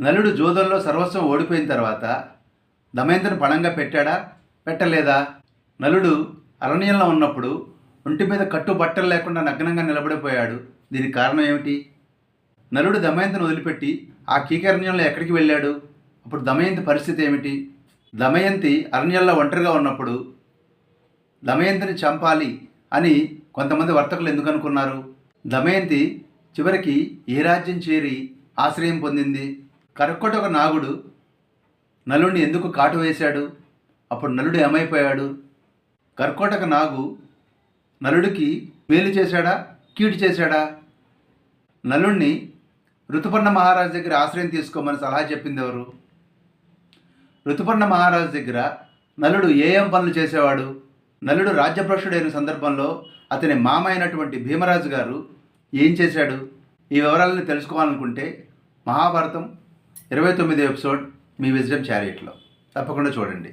నలుడు జూదంలో సర్వస్వం ఓడిపోయిన తర్వాత దమయంతిని పణంగా పెట్టాడా? పెట్టలేదా? నలుడు అరణ్యంలో ఉన్నప్పుడు ఒంటి మీద కట్టు బట్టలు లేకుండా నగ్నంగా నిలబడిపోయాడు. దీనికి కారణం ఏమిటి? నలుడు దమయంతిని వదిలిపెట్టి ఆ కీకరణ్యంలో ఎక్కడికి వెళ్ళాడు? అప్పుడు దమయంతి పరిస్థితి ఏమిటి? దమయంతి అరణ్యంలో ఒంటరిగా ఉన్నప్పుడు దమయంతిని చంపాలి అని కొంతమంది వర్తకులు ఎందుకు అనుకున్నారు? దమయంతి చివరికి ఏ రాజ్యం చేరి ఆశ్రయం పొందింది? కరక్కొట ఒక నాగుడు నలుడిని ఎందుకు కాటు వేశాడు? అప్పుడు నలుడు ఏమైపోయాడు? కర్కోటక నాగు నలుడికి మేలు చేశాడా? కీడు చేశాడా? నలుణ్ణి ఋతుపర్ణ మహారాజు దగ్గర ఆశ్రయం తీసుకోమని సలహా చెప్పింది ఎవరు? ఋతుపర్ణ మహారాజు దగ్గర నలుడు ఏ ఏం పనులు చేసేవాడు? నలుడు రాజ్యభ్రష్టుడైన సందర్భంలో అతని మామ అయినటువంటి భీమరాజు గారు ఏం చేశాడు? ఈ వివరాలను తెలుసుకోవాలనుకుంటే మహాభారతం ఇరవై తొమ్మిది ఎపిసోడ్ మీ విజయం చారియట్లో తప్పకుండా చూడండి.